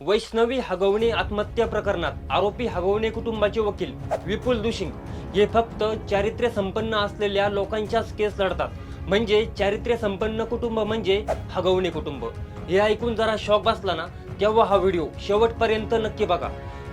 वैष्णवी हगवणे आत्महत्या प्रकरणात आरोपी हगवणे कुटुंबाचे वकील विपुल दुशिंग. हे फक्त चारित्र्य संपन्न असलेल्या लोकांच्याच केस लढतात. म्हणजे चारित्र्य संपन्न कुटुंब म्हणजे हगवणे कुटुंब. हे ऐकून जरा शॉक बसला ना तेव्हा हा व्हिडिओ शेवटपर्यंत नक्की बघा.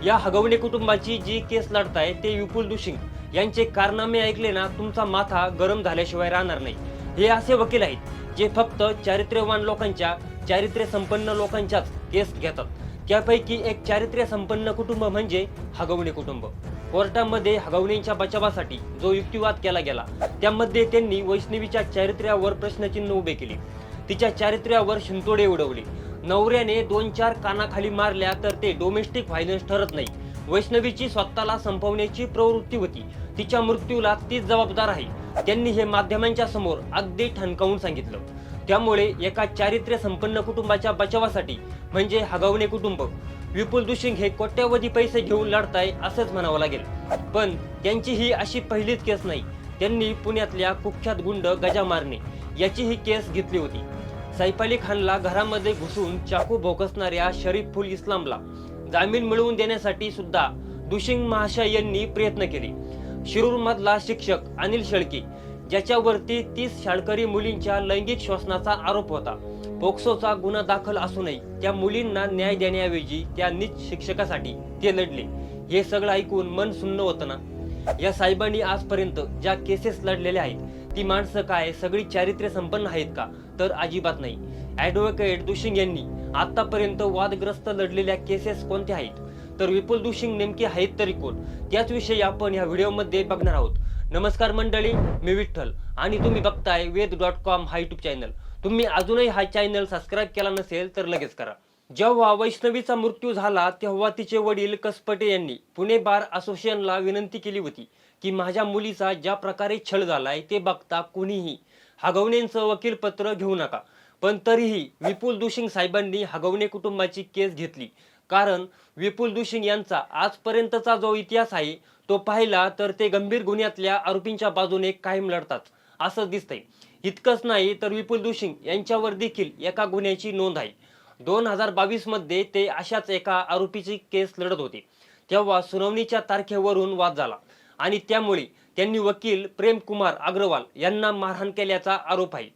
या हगवणे कुटुंबाची जी केस लढताय ते विपुल दुशिंग. यांचे कारनामे ऐकले ना तुमचा माथा गरम झाल्याशिवाय राहणार नाही. हे असे वकील आहेत जे फक्त चारित्र्यवान लोकांच्या चारित्र्य संपन्न लोकांच्याच केस घेतात. त्यापैकी एक चारित्र्य संपन्न कुटुंब म्हणजे हगवणे कुटुंब. कोर्टामध्ये हगवणींच्या बचावासाठी जो युक्तिवाद केला गेला त्यामध्ये त्यांनी वैष्णवीच्या चारित्र्यावर प्रश्नचिन्ह उभे केले. तिच्या चारित्र्यावर शिंतोडे उडवले. नवऱ्याने दोन चार कानाखाली मारल्या तर ते डोमेस्टिक व्हायलन्स ठरत नाही. वैष्णवीची स्वतःला संपवण्याची प्रवृत्ती होती. तिच्या मृत्यूला तीच जबाबदार आहे. त्यांनी हे माध्यमांच्या समोर अगदी ठणकावून सांगितलं. त्यामुळे एका चारित्र्य संपन्न कुटुंबाच्या बचावासाठी म्हणजे हगवणे कुटुंब विपुल दुशिंग हे कोट्यावधी पैसे घेऊन लढताय असंच म्हणावं लागेल. पण त्यांची ही अशी पहिलीच केस नाही. त्यांनी पुण्यातल्या कुख्यात गुंड गजा मारणे याची ही केस घेतली होती. सैफ अली खानला घरामध्ये घुसून चाकू भोकसणाऱ्या शरीफुल इस्लामला जामीन मिळवून देण्यासाठी सुद्धा दुशिंग महाशय यांनी प्रयत्न केले. शिरूरमधला शिक्षक अनिल शेळके ज्याच्यावरती तीस शाळकरी मुलींच्या लैंगिक शोषणाचा आरोप होता. पोक्सोचा गुन्हा दाखल असूनही त्या मुलींना न्याय देण्याऐवजी त्या नीच शिक्षकासाठी ते लढले. हे सगळं ऐकून मन सुन्न होतं ना? या साहेबांनी आजपर्यंत ज्या केसेस लढलेल्या आहेत ती माणसं काय सगळी चारित्र्य संपन्न आहेत का? तर अजिबात नाही. ॲडव्होकेट दुशिंग यांनी आतापर्यंत वादग्रस्त लढलेल्या केसेस कोणत्या आहेत? तर विपुल दुशिंग नेमके आहेत तरी कोण? त्याच विषयी आपण या व्हिडिओमध्ये बघणार आहोत. नमस्कार मंडळी मी विठ्ठल आणि तुम्ही बघताय वेद डॉट कॉम हा यूट्यूब चॅनल तुम्ही अजूनही हा चॅनल सबस्क्राईब केला नसेल तर लगेच करा. जेव्हा वैष्णवीचा मृत्यू झाला तेव्हा तिचे वडील कसपटे यांनी पुणे बार असोसिएशनला विनंती केली होती की माझ्या मुलीचा ज्या प्रकारे छळ झालाय ते बघता कुणीही हगवणेंचं वकीलपत्र घेऊ नका. पण तरीही विपुल दुशिंग साहेबांनी हगवणे कुटुंबाची केस घेतली. कारण विपुल दुशिंग यांचा आजपर्यंतचा जो इतिहास आहे तो पाहिला तर ते गंभीर गुन्ह्यातल्या आरोपींच्या बाजूने कायम लढतात असं दिसतंय. इतकंच नाही तर विपुल दुशिंग यांच्यावर देखील एका गुन्ह्याची नोंद आहे. दोन हजार बावीसमध्ये ते अशाच एका आरोपीची केस लढत होते. तेव्हा सुनावणीच्या तारखेवरून वाद झाला आणि त्यामुळे त्यांनी वकील प्रेम कुमार अग्रवाल यांना मारहाण केल्याचा आरोप आहे.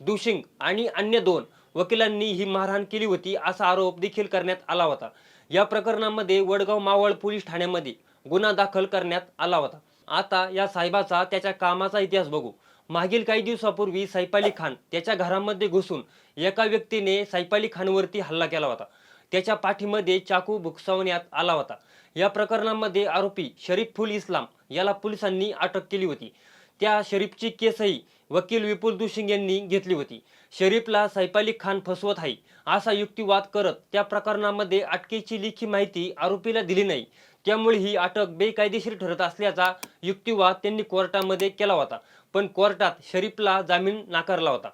दुशिंग आणि अन्य दोन वकिलांनी ही मारहाण केली होती असा आरोप देखील करण्यात आला होता. या प्रकरणामध्ये वडगाव मावळ पोलीस ठाण्यामध्ये गुन्हा दाखल करण्यात आला होता. आता या साहेबाचा त्याच्या कामाचा इतिहास बघू. मागील काही दिवसापूर्वी सैफ अली खान त्याच्या घरामध्ये घुसून एका व्यक्तीने सैफ अली खानवरती हल्ला केला होता. त्याच्या पाठीमध्ये चाकू भुकसावण्यात आला होता. या प्रकरणामध्ये आरोपी शरीफ फुल इस्लाम याला पोलिसांनी अटक केली होती. त्या शरीफची केसही वकील विपुल दुशिंग यांनी घेतली होती. शरीफला सैफ अली खान फसवत आहे असा युक्तिवाद करत त्या प्रकरणामध्ये अटकेची लेखी माहिती आरोपीला दिली नाही. त्यामुळे ही अटक बेकायदेशीर ठरत असल्याचा युक्तिवाद त्यांनी कोर्टामध्ये केला होता पण कोर्टात शरीफला जामीन नाकारला होता.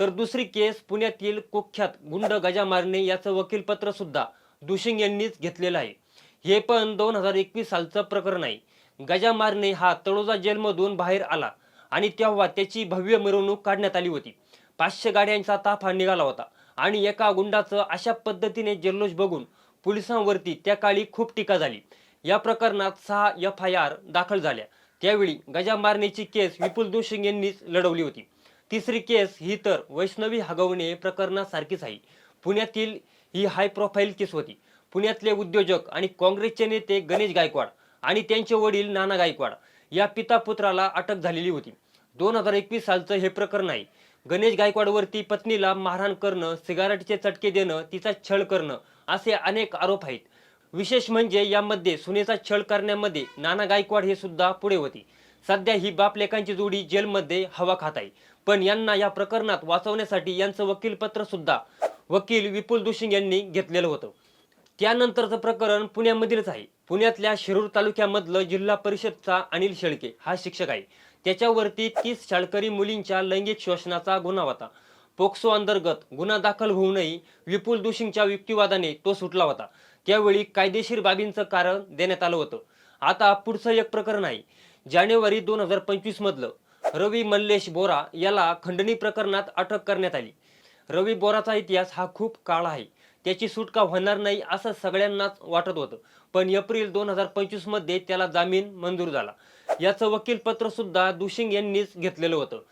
तर दुसरी केस पुण्यातील कुख्यात गुंड गजा मारणे याचं वकीलपत्र सुद्धा दुशिंग यांनीच घेतलेलं आहे. हे पण दोन हजार एकवीस सालचं प्रकरण आहे. गजा मारणे हा तळोजा जेलमधून बाहेर आला. आणि तेव्हा त्याची भव्य मिरवणूक काढण्यात आली होती. पाचशे गाड्यांचा ताफा निघाला होता आणि एका गुंडाचं अशा पद्धतीने जल्लोष बघून पोलिसांवरती त्या काळी खूप टीका झाली. या प्रकरणात सहा एफ आय आर दाखल झाल्या. त्यावेळी गजा मारण्याची केस विपुल दोशिंग यांनीच लढवली होती. तिसरी केस ही तर वैष्णवी हगवणे प्रकरणासारखीच आहे. पुण्यातील ही हाय प्रोफाईल केस होती. पुण्यातले उद्योजक आणि काँग्रेसचे नेते गणेश गायकवाड आणि त्यांचे वडील नाना गायकवाड या पिता पुत्राला अटक झालेली होती. दोन हजार एकवीस सालचं हे प्रकरण आहे. गणेश गायकवाडवरती पत्नीला मारहाण करणं सिगारेटचे चटके देणं तिचा छळ करणं असे अनेक आरोप आहेत. विशेष म्हणजे यामध्ये सुनेचा छळ करण्यामध्ये नाना गायकवाड हे सुद्धा पुढे होते. सध्या ही बापलेखांची जोडी जेलमध्ये हवा खात आहे. पण यांना या प्रकरणात वाचवण्यासाठी यांचं वकीलपत्र सुद्धा वकील विपुल दुशिंग यांनी घेतलेलं होतं. त्यानंतरचं प्रकरण पुण्यामधीलच आहे. पुण्यातल्या शिरूर तालुक्यामधलं जिल्हा परिषदचा अनिल शेळके हा शिक्षक आहे. त्याच्यावरती तीस शाळकरी मुलींच्या लैंगिक शोषणाचा गुन्हा होता. पोक्सो अंतर्गत गुन्हा दाखल होऊनही विपुल दोषींच्या युक्तिवादाने तो सुटला होता. त्यावेळी कायदेशीर बाबींचं कारण देण्यात आलं होतं. आता पुढचं एक प्रकरण आहे. जानेवारी दोन हजार पंचवीस मधलं रवी मल्लेश बोरा याला खंडणी प्रकरणात अटक करण्यात आली. रवी बोराचा इतिहास हा खूप काळ आहे. त्याची सुटका होणार नाही असं सगळ्यांनाच वाटत होतं. पण एप्रिल दोन हजार पंचवीसमध्ये त्याला जामीन मंजूर झाला. याचं वकीलपत्रसुद्धा सुद्धा दुशिंग यांनीच घेतलेलं होतं.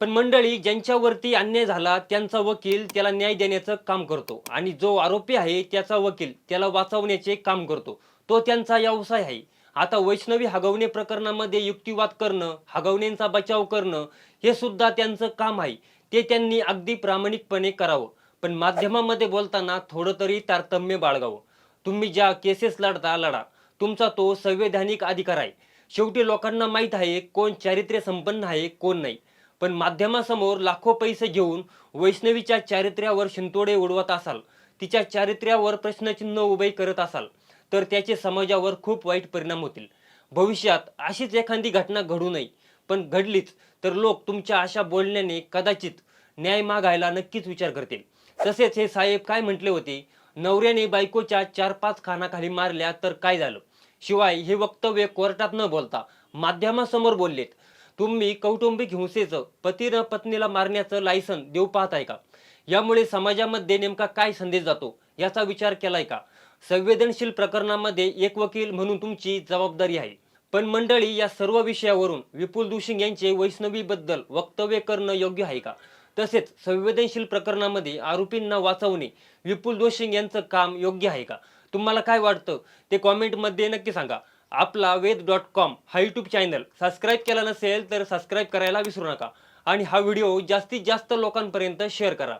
पण मंडळी ज्यांच्यावरती अन्याय झाला त्यांचा वकील त्याला न्याय देण्याचं काम करतो. आणि जो आरोपी आहे त्याचा वकील त्याला वाचवण्याचे काम करतो. तो त्यांचा व्यवसाय आहे. आता वैष्णवी हगवणे प्रकरणामध्ये युक्तिवाद करणं हगवण्यांचा बचाव करणं हे सुद्धा त्यांचं काम आहे. ते त्यांनी अगदी प्रामाणिकपणे करावं. पण माध्यमामध्ये बोलताना थोडं तरी तारतम्य बाळगावं. तुम्ही ज्या केसेस लढता लढा. तुमचा तो संवैधानिक अधिकार आहे. शेवटी लोकांना माहीत आहे कोण चारित्र्य संपन्न आहे कोण नाही. पण माध्यमासमोर लाखो पैसे घेऊन वैष्णवीच्या चारित्र्यावर शिंतोडे उडवत असाल तिच्या चारित्र्यावर प्रश्नचिन्ह उभे करत असाल तर त्याचे समाजावर खूप वाईट परिणाम होतील. भविष्यात अशीच एखादी घटना घडू नये. पण घडलीच तर लोक तुमच्या अशा बोलण्याने कदाचित न्याय मागायला नक्कीच विचार करतील. तसेच हे साहेब काय म्हटले होते? नवऱ्याने बायकोच्या चार पाच खानाखाली मारल्या तर काय झालं? शिवाय हे वक्तव्य कोर्टात न बोलता माध्यमासमोर बोललेत. तुम्ही कौटुंबिक हिंसेचं पतीनं पत्नीला मारण्याचं लायसन देऊ पाहताय का? यामुळे समाजामध्ये नेमका काय संदेश जातो? याचा विचार केलाय का? संवेदनशील प्रकरणामध्ये एक वकील म्हणून तुमची जबाबदारी आहे. पण मंडळी या सर्व विषयावरून विपुल दुशिंग यांचे वैष्णवीबद्दल वक्तव्य करणं योग्य आहे का? तसेच संवेदनशील प्रकरणामध्ये आरोपींना वाचवणे विपुल दोशिंग यांचं काम योग्य आहे का? तुम्हाला काय वाटतं? ते कॉमेंटमध्ये नक्की सांगा. आपला वेद डॉट कॉम हा यूट्यूब चॅनल सबस्क्राईब केला नसेल तर सबस्क्राईब करायला विसरू नका. आणि हा व्हिडिओ जास्तीत जास्त लोकांपर्यंत शेअर करा.